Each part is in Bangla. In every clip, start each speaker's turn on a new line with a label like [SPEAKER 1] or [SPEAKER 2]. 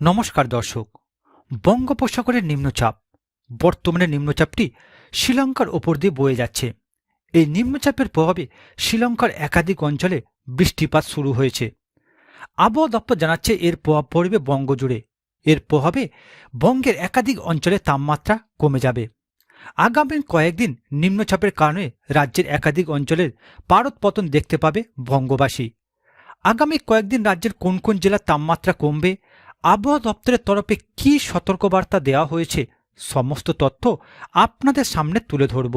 [SPEAKER 1] নমস্কার দর্শক। বঙ্গোপসাগরের নিম্নচাপ বর্তমানে নিম্নচাপটি শ্রীলঙ্কার ওপর দিয়ে বয়ে যাচ্ছে। এই নিম্নচাপের প্রভাবে শ্রীলঙ্কার একাধিক অঞ্চলে বৃষ্টিপাত শুরু হয়েছে। আবহাওয়া দপ্তর জানাচ্ছে এর প্রভাব পড়বে বঙ্গজুড়ে এর প্রভাবে বঙ্গের একাধিক অঞ্চলে তাপমাত্রা কমে যাবে। আগামী কয়েকদিন নিম্নচাপের কারণে রাজ্যের একাধিক অঞ্চলের পারদ পতন দেখতে পাবে বঙ্গবাসী। আগামী কয়েকদিন রাজ্যের কোন কোন জেলার তাপমাত্রা কমবে আবহাওয়া দপ্তরের তরফে কী সতর্কবার্তা দেওয়া হয়েছে সমস্ত তথ্য আপনাদের সামনে তুলে ধরব।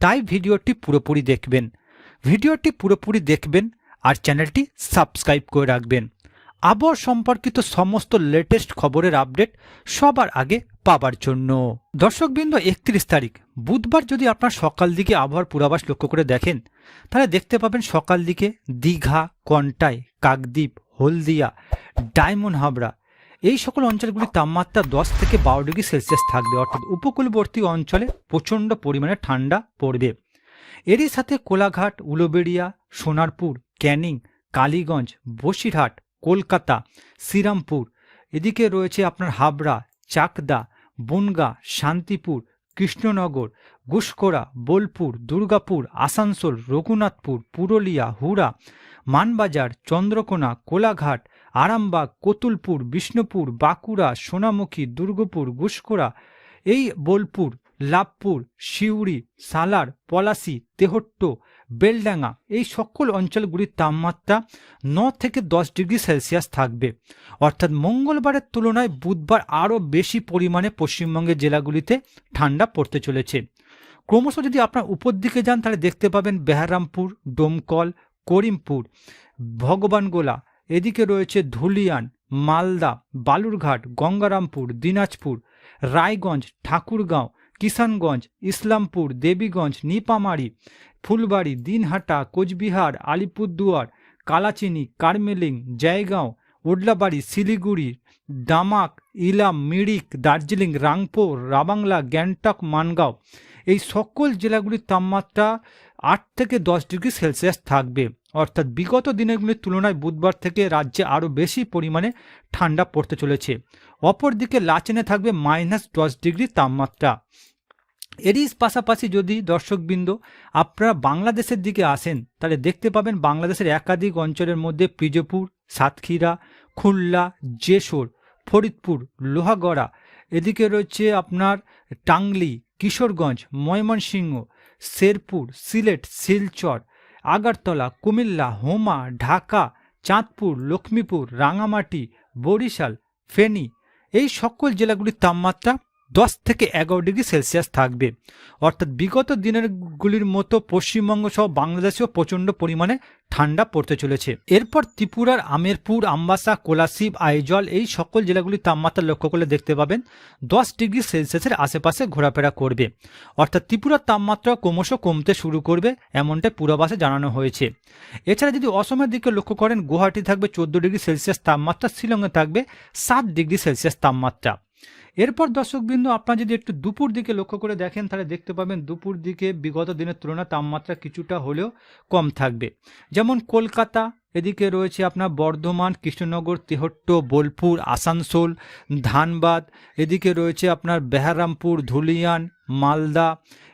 [SPEAKER 1] তাই ভিডিওটি পুরোপুরি দেখবেন। ভিডিওটি পুরোপুরি দেখবেন আর চ্যানেলটি সাবস্ক্রাইব করে রাখবেন। আবহাওয়া সম্পর্কিত সমস্ত লেটেস্ট খবরের আপডেট সবার আগে পাবার জন্য। দর্শকবৃন্দ, একত্রিশ তারিখ। বুধবার যদি আপনার সকাল দিকে আবহাওয়ার পূর্বাভাস লক্ষ্য করে দেখেন, তাহলে দেখতে পাবেন সকাল দিকে দীঘা, কন্টাই, কাকদ্বীপ, হলদিয়া, ডায়মন্ড হাবড়া এই সকল অঞ্চলগুলির তাপমাত্রা দশ থেকে বারো ডিগ্রি সেলসিয়াস থাকবে, অর্থাৎ উপকূলবর্তী অঞ্চলে প্রচণ্ড পরিমাণে ঠান্ডা পড়বে। এরই সাথে কোলাঘাট, উলুবেড়িয়া, সোনারপুর, ক্যানিং, কালীগঞ্জ, বসিরহাট, কলকাতা, শ্রীরামপুর, এদিকে রয়েছে আপনার হাবড়া, চাকদা, বনগা, শান্তিপুর, কৃষ্ণনগর গুসকোড়া বোলপুর, দুর্গাপুর, আসানসোল, রঘুনাথপুর, পুরুলিয়া, হুড়া, মানবাজার, চন্দ্রকোনা, কোলাঘাট আরামবাগ, কতুলপুর, বিষ্ণুপুর, বাঁকুড়া, সোনামুখী, দুর্গপুর গুসকোড়া এই বোলপুর, লাভপুর, সিউড়ি, সালার, পলাশি, তেহট্ট, বেলডাঙ্গা এই সকল অঞ্চলগুলির তাপমাত্রা ন থেকে দশ ডিগ্রি সেলসিয়াস থাকবে। অর্থাৎ মঙ্গলবারের তুলনায় বুধবার আরও বেশি পরিমাণে পশ্চিমবঙ্গের জেলাগুলিতে ঠান্ডা পড়তে চলেছে। ক্রমশ যদি আপনার উপর দিকে যান, তাহলে দেখতে পাবেন বেহারামপুর, ডোমকল, করিমপুর, ভগবানগোলা এদিকে রয়েছে ধুলিয়ান, মালদা, বালুরঘাট, গঙ্গারামপুর, দিনাজপুর, রায়গঞ্জ, ঠাকুরগাঁও, কিষানগঞ্জ, ইসলামপুর, দেবীগঞ্জ, নিপামারি, ফুলবাড়ি, দিনহাটা, কোচবিহার, আলিপুরদুয়ার, কালাচিনি, কারমেলিং, জয়গাঁও, ওডলাবাড়ি, শিলিগুড়ি ডামাক ইলাম, মিরিক, দার্জিলিং, রাংপুর, রাবাংলা, গ্যাংটক, মানগাঁও। এই সকল জেলাগুলির তাপমাত্রা আট থেকে দশ ডিগ্রি সেলসিয়াস থাকবে। অর্থাৎ বিগত দিনগুলির তুলনায় বুধবার থেকে রাজ্যে আরও বেশি পরিমাণে ঠান্ডা পড়তে চলেছে। অপরদিকে লাচেনে থাকবে মাইনাস দশ ডিগ্রি তাপমাত্রা। এরই পাশাপাশি যদি দর্শকবৃন্দ আপনারা বাংলাদেশের দিকে আসেন, তাহলে দেখতে পাবেন বাংলাদেশের একাধিক অঞ্চলের মধ্যে পিজপুর সাতক্ষীরা, খুলনা জেসোর ফরিদপুর, লোহাগড়া, এদিকে রয়েছে আপনার টাংলি, কিশোরগঞ্জ, ময়মনসিংহ, শেরপুর, সিলেট, শিলচর আগরতলা কুমিল্লা হোমা ঢাকা চাঁদপুর লক্ষ্মীপুর রাঙামাটি বরিশাল ফেনী এই সকল জেলাগুলির তাপমাত্রা দশ থেকে এগারো ডিগ্রি সেলসিয়াস থাকবে। অর্থাৎ বিগত দিনেরগুলির মতো পশ্চিমবঙ্গ সহ বাংলাদেশেও প্রচণ্ড পরিমাণে ঠান্ডা পড়তে চলেছে। এরপর ত্রিপুরার আমেরপুর, আমবাসা, কোলাশিব, আইজল এই সকল জেলাগুলির তাপমাত্রা লক্ষ্য করলে দেখতে পাবেন দশ ডিগ্রি সেলসিয়াসের আশেপাশে ঘোরাফেরা করবে। অর্থাৎ ত্রিপুরার তাপমাত্রা ক্রমশ কমতে শুরু করবে এমনটাই পূর্বাভাসে জানানো হয়েছে। এছাড়া যদি অসমের দিকে লক্ষ্য করেন, গুয়াহাটি থাকবে চোদ্দ ডিগ্রি সেলসিয়াস তাপমাত্রা, শিলংয়ে থাকবে সাত ডিগ্রি সেলসিয়াস তাপমাত্রা। এরপর দর্শকবৃন্দ, আপনারা যদি একটু দুপুর দিকে লক্ষ্য করে দেখেন, তাহলে দেখতে পাবেন দুপুর দিকে বিগত দিনের তুলনায় তাপমাত্রা কিছুটা হলেও কম থাকবে। যেমন কলকাতা, এদিকে রয়েছে আপনার বর্ধমান, কৃষ্ণনগর, তেহট্ট, বোলপুর, আসানসোল, ধানবাদ, এদিকে রয়েছে আপনার বেহারামপুর, ধুলিয়ান, মালদা।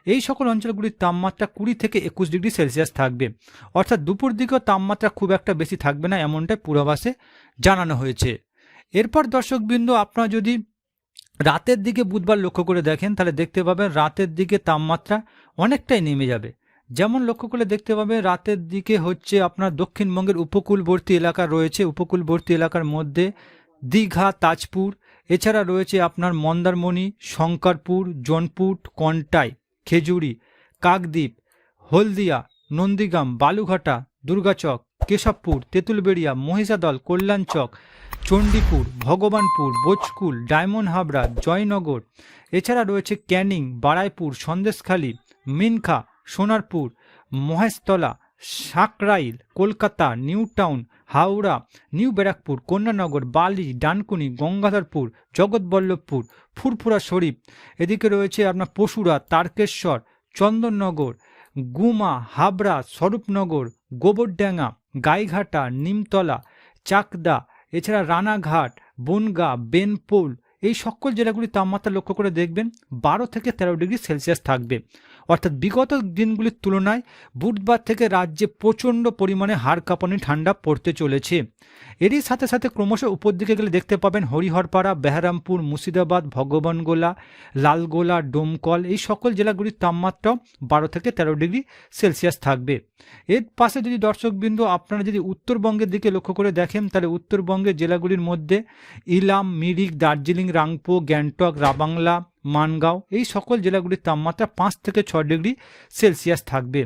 [SPEAKER 1] এই সকল অঞ্চলগুলির তাপমাত্রা কুড়ি থেকে একুশ ডিগ্রি সেলসিয়াস থাকবে। অর্থাৎ দুপুর দিকেও তাপমাত্রা খুব একটা বেশি থাকবে না, এমনটাই পূর্বাভাসে জানানো হয়েছে। এরপর দর্শকবৃন্দ, আপনারা যদি রাতের দিকে বুধবার লক্ষ্য করে দেখেন, তাহলে দেখতে পাবেন রাতের দিকে তাপমাত্রা অনেকটাই নেমে যাবে। যেমন লক্ষ্য করলে দেখতে পাবে, রাতের দিকে হচ্ছে আপনার দক্ষিণবঙ্গের উপকূলবর্তী এলাকা রয়েছে, উপকূলবর্তী এলাকার মধ্যে দীঘা, তাজপুর, এছাড়া রয়েছে আপনার মন্দারমণি, শঙ্করপুর জোনপুট কন্টাই, খেজুরি, কাকদ্বীপ, হলদিয়া, নন্দীগ্রাম, বালুঘাটা, দুর্গাচক কেশবপুর, তেঁতুলবেড়িয়া, মহিষাদল, কল্যাণচক, চণ্ডীপুর, ভগবানপুর বোচকুল ডায়মন্ড হাবড়া, জয়নগর। এছাড়া রয়েছে ক্যানিং, বারাইপুর, সন্দেশখালী, মিনখা, সোনারপুর, মহেশতলা, সাকরাইল, কলকাতা নিউ টাউন হাওড়া, নিউ ব্যারাকপুর, কন্যানগর, বালি, ডানকুনি, গঙ্গাধরপুর, জগৎবল্লভপুর, ফুরফুরা শরীফ। এদিকে রয়েছে আপনার পশুরা, তারকেশ্বর, চন্দননগর গুমা, হাবড়া, স্বরূপনগর, গোবরডাঙ্গা, গাইঘাটা, নিমতলা, চাকদা, এছাড়া রানাঘাট, বনগা, বেনপোল, এই সকল জেলাগুলি তাপমাত্রা লক্ষ্য করে দেখবেন বারো থেকে তেরো ডিগ্রি সেলসিয়াস থাকবে। অর্থাৎ বিগত দিনগুলির তুলনায় বুধবার থেকে রাজ্যে প্রচণ্ড পরিমাণে হাড় কাঁপানি, ঠান্ডা পড়তে চলেছে। এরই সাথে সাথে ক্রমশ উপর দিকে গেলে দেখতে পাবেন হরিহরপাড়া, বেহারামপুর, মুর্শিদাবাদ, ভগবানগোলা, লালগোলা, ডোমকল এই সকল জেলাগুলির তাপমাত্রাও বারো থেকে তেরো ডিগ্রি সেলসিয়াস থাকবে। এর পাশে যদি দর্শকবৃন্দ আপনারা যদি উত্তরবঙ্গের দিকে লক্ষ্য করে দেখেন, তাহলে উত্তরবঙ্গের জেলাগুলির মধ্যে ইলাম, মিরিক, দার্জিলিং রাংপো গ্যাংটক, রাবাংলা মানগাঁও, এই সকল জেলাগুলির তাপমাত্রা পাঁচ থেকে ছ ডিগ্রি সেলসিয়াস থাকবে।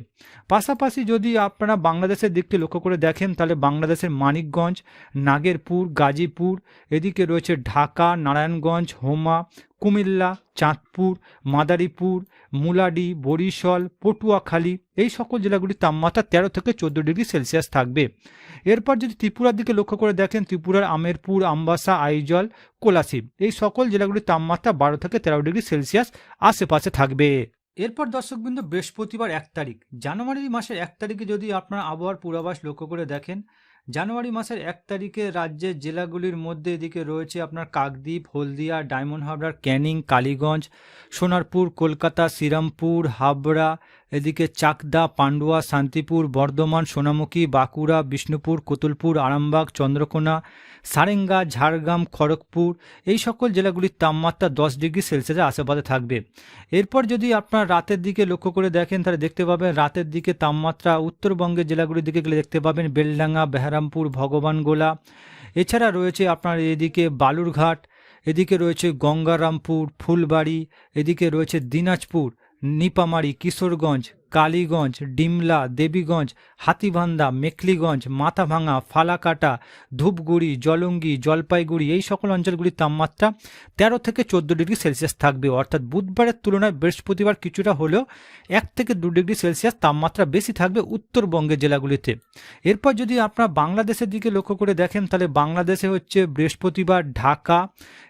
[SPEAKER 1] পাশাপাশি যদি আপনারা বাংলাদেশের দিকটি লক্ষ্য করে দেখেন, তাহলে বাংলাদেশের মানিকগঞ্জ, নাগেরপুর, গাজীপুর, এদিকে রয়েছে ঢাকা, নারায়ণগঞ্জ, হোমা কুমিল্লা, চাঁদপুর, মাদারীপুর, মুলাডি, বরিশাল, পটুয়াখালী এই সকল জেলাগুলির তাপমাত্রা তেরো থেকে চোদ্দ ডিগ্রি সেলসিয়াস থাকবে। এরপর যদি ত্রিপুরার দিকে লক্ষ্য করে দেখেন, ত্রিপুরার আমেরপুর, আমবাসা, আইজল কোলাশিব এই সকল জেলাগুলির তাপমাত্রা বারো থেকে তেরো ডিগ্রি সেলসিয়াস আশেপাশে থাকবে। এরপর দর্শকবৃন্দ, বৃহস্পতিবার এক তারিখ। জানুয়ারি মাসের এক তারিখে যদি আপনার আবহাওয়ার পূর্বাভাস লক্ষ্য করে দেখেন জানুয়ারি মাসের এক তারিখে রাজ্যের জেলাগুলির মধ্যে এদিকে রয়েছে আপনার কাকদ্বীপ, হলদিয়া, ডায়মন্ড হাবড়ার ক্যানিং, কালীগঞ্জ, সোনারপুর, কলকাতা, শ্রীরামপুর, হাবড়া এদিকে চাকদা, পান্ডুয়া, শান্তিপুর, বর্ধমান, সোনামুখী, বাঁকুড়া, বিষ্ণুপুর, কোতুলপুর, আরামবাগ, চন্দ্রকোনা, সারেঙ্গা, ঝাড়গ্রাম, খড়গপুর, এই সকল জেলাগুলির তাপমাত্রা দশ ডিগ্রি সেলসিয়াসের আশেপাশে থাকবে। এরপর যদি আপনার রাতের দিকে লক্ষ্য করে দেখেন, তাহলে দেখতে পাবেন রাতের দিকে তাপমাত্রা উত্তরবঙ্গের জেলাগুলির দিকে গেলে দেখতে পাবেন বেলডাঙ্গা, বেহারামপুর, ভগবানগোলা। এছাড়া রয়েছে আপনার এদিকে বালুরঘাট, এদিকে রয়েছে গঙ্গারামপুর, ফুলবাড়ি, এদিকে রয়েছে দিনাজপুর। নিপামারি, কিশোরগঞ্জ, কালীগঞ্জ, ডিমলা, দেবীগঞ্জ হাতিভান্দা মেখলিগঞ্জ, মাথাভাঙা, ফালাকাটা, ধূপগুড়ি, জলঙ্গি, জলপাইগুড়ি এই সকল অঞ্চলগুলির তাপমাত্রা তেরো থেকে চোদ্দ ডিগ্রি সেলসিয়াস থাকবে। অর্থাৎ বুধবারের তুলনায় বৃহস্পতিবার কিছুটা হলেও এক থেকে দু ডিগ্রি সেলসিয়াস তাপমাত্রা বেশি থাকবে উত্তরবঙ্গের জেলাগুলিতে। এরপর যদি আপনারা বাংলাদেশের দিকে লক্ষ্য করে দেখেন, তাহলে বাংলাদেশে হচ্ছে বৃহস্পতিবার ঢাকা,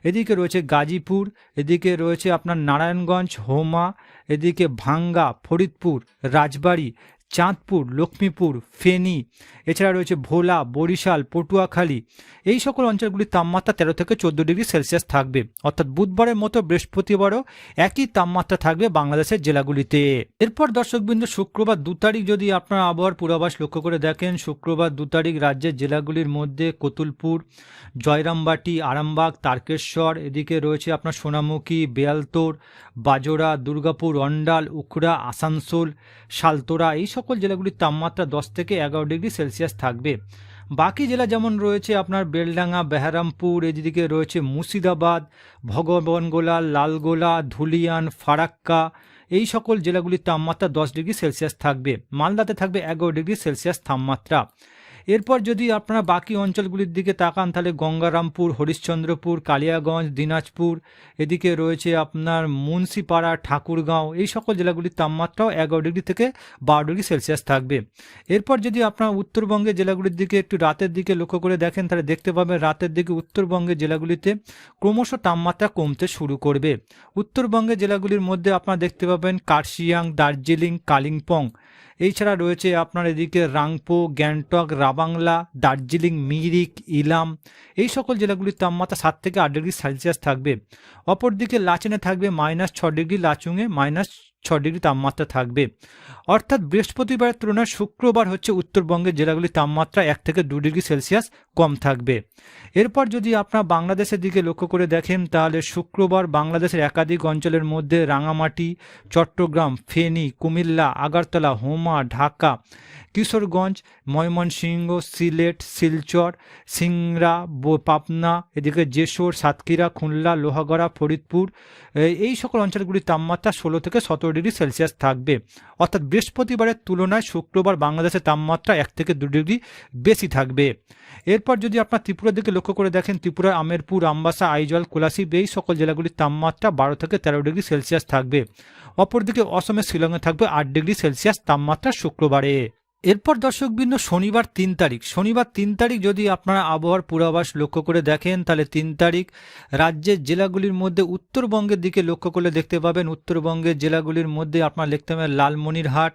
[SPEAKER 1] এদিকে রয়েছে গাজীপুর, এদিকে রয়েছে আপনার নারায়ণগঞ্জ, হোমা এদিকে ভাঙ্গা ফরিদপুর রাজবাড়ি চাঁদপুর, লক্ষ্মীপুর, ফেনী, এছাড়া রয়েছে ভোলা, বরিশাল, পটুয়াখালী। এই সকল অঞ্চলগুলির তাপমাত্রা তেরো থেকে চোদ্দ ডিগ্রি সেলসিয়াস থাকবে। অর্থাৎ বুধবারের মতো বৃহস্পতিবারও একই তাপমাত্রা থাকবে বাংলাদেশের জেলাগুলিতে। এরপর দর্শকবৃন্দ, শুক্রবার দু তারিখ যদি আপনার আবহাওয়ার পূর্বাভাস লক্ষ্য করে দেখেন, শুক্রবার দু তারিখ রাজ্যের জেলাগুলির মধ্যে কতুলপুর, জয়রামবাটি, আরামবাগ, তারকেশ্বর, এদিকে রয়েছে আপনার সোনামুখী, বেয়ালতোর বাজোরা দুর্গাপুর অন্ডাল উখড়া, আসানসোল, শালতোরা, এই সকল জেলাগুলির তাপমাত্রা দশ থেকে এগারো ডিগ্রি সেলসিয়াস থাকবে। বাকি জেলা যেমন রয়েছে আপনার বেলডাঙ্গা, বেহারামপুর, এদিকে রয়েছে মুর্শিদাবাদ, ভগবানগোলা, লালগোলা, ধুলিয়ান, ফারাক্কা। এই সকল জেলাগুলির তাপমাত্রা দশ ডিগ্রি সেলসিয়াস থাকবে। মালদাতে থাকবে এগারো ডিগ্রি সেলসিয়াস তাপমাত্রা। এরপর যদি আপনারা বাকি অঞ্চলগুলির দিকে তাকান, তাহলে গঙ্গারামপুর, হরিশ্চন্দ্রপুর, কালিয়াগঞ্জ, দিনাজপুর, এদিকে রয়েছে আপনার মুন্সিপাড়া, ঠাকুরগাঁও, এই সকল জেলাগুলির তাপমাত্রাও এগারো ডিগ্রি থেকে বারো ডিগ্রি সেলসিয়াস থাকবে। এরপর যদি আপনার উত্তরবঙ্গের জেলাগুলির দিকে একটু রাতের দিকে লক্ষ্য করে দেখেন, তাহলে দেখতে পাবেন রাতের দিকে উত্তরবঙ্গের জেলাগুলিতে ক্রমশ তাপমাত্রা কমতে শুরু করবে। উত্তরবঙ্গের জেলাগুলির মধ্যে আপনারা দেখতে পাবেন কার্শিয়াং, দার্জিলিং, কালিম্পং এছাড়া রয়েছে আপনার এদিকে রাংপো গ্যাংটক, রাবাংলা, দার্জিলিং, মিরিক, ইলাম। এই সকল জেলাগুলির তাপমাত্রা সাত থেকে আট ডিগ্রি সেলসিয়াস থাকবে। অপরদিকে লাচেনে থাকবে মাইনাস ছ ডিগ্রি লাচুংয়ে মাইনাস ছ ডিগ্রি তাপমাত্রা থাকবে। অর্থাৎ বৃহস্পতিবারের তুলনায় শুক্রবার হচ্ছে উত্তরবঙ্গের জেলাগুলির তাপমাত্রা এক থেকে দু ডিগ্রি সেলসিয়াস। কম থাকবে। এরপর যদি আপনার বাংলাদেশের দিকে লক্ষ্য করে দেখেন, তাহলে শুক্রবার বাংলাদেশের একাধিক অঞ্চলের মধ্যে রাঙামাটি, চট্টগ্রাম, ফেনী, কুমিল্লা, আগারতলা, হোমা, ঢাকা, কিশোরগঞ্জ, ময়মনসিংহ, সিলেট, শিলচর বো- পাবনা, এদিকে যেশোর, সাতক্ষীরা, খুলনা, লোহাগড়া, ফরিদপুর এই সকল অঞ্চলগুলির তাপমাত্রা ষোলো থেকে সতেরো ডিগ্রি সেলসিয়াস থাকবে। অর্থাৎ বৃহস্পতিবারের তুলনায় শুক্রবার বাংলাদেশের তাপমাত্রা এক থেকে দু ডিগ্রি বেশি থাকবে। এরপর যদি আপনার ত্রিপুরার দিকে লক্ষ্য করে দেখেন ত্রিপুরার আমেরপুর, আমবাসা, আইজল কোলাসিব এই সকল জেলাগুলির তাপমাত্রা বারো থেকে তেরো ডিগ্রি সেলসিয়াস থাকবে। অপরদিকে অসমের শিলংয়ে থাকবে আট ডিগ্রি সেলসিয়াস তাপমাত্রা শুক্রবারে। এরপর দর্শকবৃন্দ, শনিবার তিন তারিখ। শনিবার তিন তারিখ যদি আপনারা আবহাওয়ার পূর্বাভাস লক্ষ্য করে দেখেন, তাহলে তিন তারিখ রাজ্যের জেলাগুলির মধ্যে উত্তরবঙ্গের দিকে লক্ষ্য করলে দেখতে পাবেন, উত্তরবঙ্গের জেলাগুলির মধ্যে আপনারা দেখতে পাবেন লালমনিরহাট,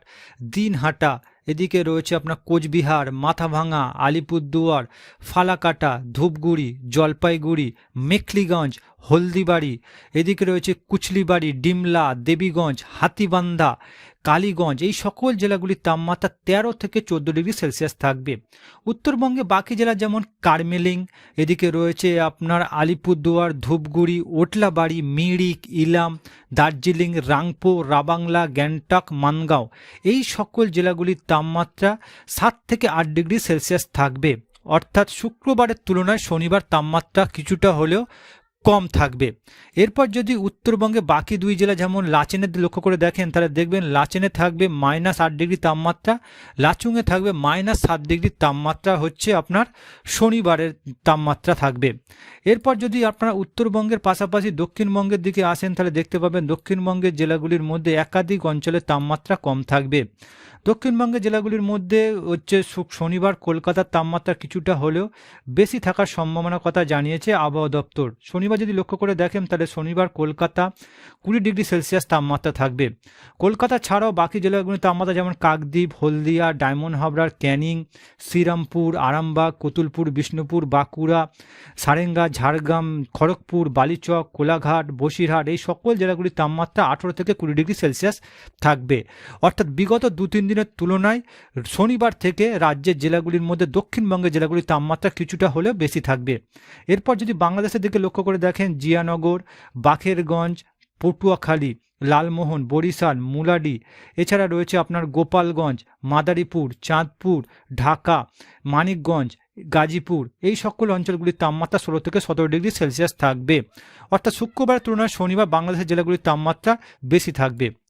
[SPEAKER 1] দিনহাটা এদিকে রয়েছে আপনার কোচবিহার মাথাভাঙা আলিপুরদুয়ার, ফালাকাটা, ধূপগুড়ি, জলপাইগুড়ি, মেখলিগঞ্জ, হলদিবাড়ি। এদিকে রয়েছে কুচলিবাড়ি, ডিমলা, দেবীগঞ্জ, হাতিবান্ধা। কালীগঞ্জ, এই সকল জেলাগুলির তাপমাত্রা তেরো থেকে চোদ্দ ডিগ্রি সেলসিয়াস থাকবে। উত্তরবঙ্গে বাকি জেলা যেমন কার্মেলিং, এদিকে রয়েছে আপনার আলিপুরদুয়ার, ধূপগুড়ি, ওটলাবাড়ি, মিরিক, ইলাম, দার্জিলিং রাংপো রাবাংলা, গ্যাংটক, মানগাঁও। এই সকল জেলাগুলির তাপমাত্রা সাত থেকে আট ডিগ্রি সেলসিয়াস থাকবে। অর্থাৎ শুক্রবারের তুলনায় শনিবার তাপমাত্রা কিছুটা হলেও কম থাকবে। এরপর যদি উত্তরবঙ্গে বাকি দুই জেলা যেমন লাচেনে লক্ষ্য করে দেখেন, তাহলে দেখবেন লাচেনে থাকবে মাইনাস আট ডিগ্রি তাপমাত্রা, লাচুংয়ে থাকবে মাইনাস সাত ডিগ্রি তাপমাত্রা হচ্ছে আপনার শনিবারের তাপমাত্রা থাকবে। এরপর যদি আপনারা উত্তরবঙ্গের পাশাপাশি দক্ষিণবঙ্গের দিকে আসেন, তাহলে দেখতে পাবেন দক্ষিণবঙ্গের জেলাগুলির মধ্যে একাধিক অঞ্চলের তাপমাত্রা কম থাকবে। দক্ষিণবঙ্গের জেলাগুলির মধ্যে হচ্ছে শনিবার কলকাতার তাপমাত্রা কিছুটা হলেও বেশি থাকার সম্ভাবনার কথা জানিয়েছে আবহাওয়া দপ্তর। শনিবার যদি লক্ষ্য করে দেখেন, তাহলে শনিবার কলকাতা কুড়ি ডিগ্রি সেলসিয়াস তাপমাত্রা থাকবে। কলকাতা ছাড়াও বাকি জেলাগুলির তাপমাত্রা যেমন কাকদ্বীপ, হলদিয়া, ডায়মন্ড হাবড়ার ক্যানিং, শ্রীরামপুর, আরামবাগ, কতুলপুর, বিষ্ণুপুর, বাঁকুড়া, সারেঙ্গা ঝাড়গ্রাম, খড়গপুর, বালিচক, কোলাঘাট, বসিরহাট এই সকল জেলাগুলির তাপমাত্রা আঠেরো থেকে কুড়ি ডিগ্রি সেলসিয়াস থাকবে। অর্থাৎ বিগত দু তিন দিনের তুলনায় শনিবার থেকে রাজ্যের জেলাগুলির মধ্যে দক্ষিণবঙ্গের জেলাগুলির তাপমাত্রা কিছুটা হলেও বেশি থাকবে। এরপর যদি বাংলাদেশের দিকে লক্ষ্য করে দেখেন, জিয়ানগর বাখেরগঞ্জ পটুয়াখালী, লালমোহন, বরিশাল, মুলাডি, এছাড়া রয়েছে আপনার গোপালগঞ্জ, মাদারীপুর, চাঁদপুর, ঢাকা, মানিকগঞ্জ গাজীপুর। এই সকল অঞ্চলগুলির তাপমাত্রা ষোলো থেকে সতেরো ডিগ্রি সেলসিয়াস থাকবে। অর্থাৎ শুক্রবারের তুলনায় শনিবার বাংলাদেশের জেলাগুলির তাপমাত্রা বেশি থাকবে।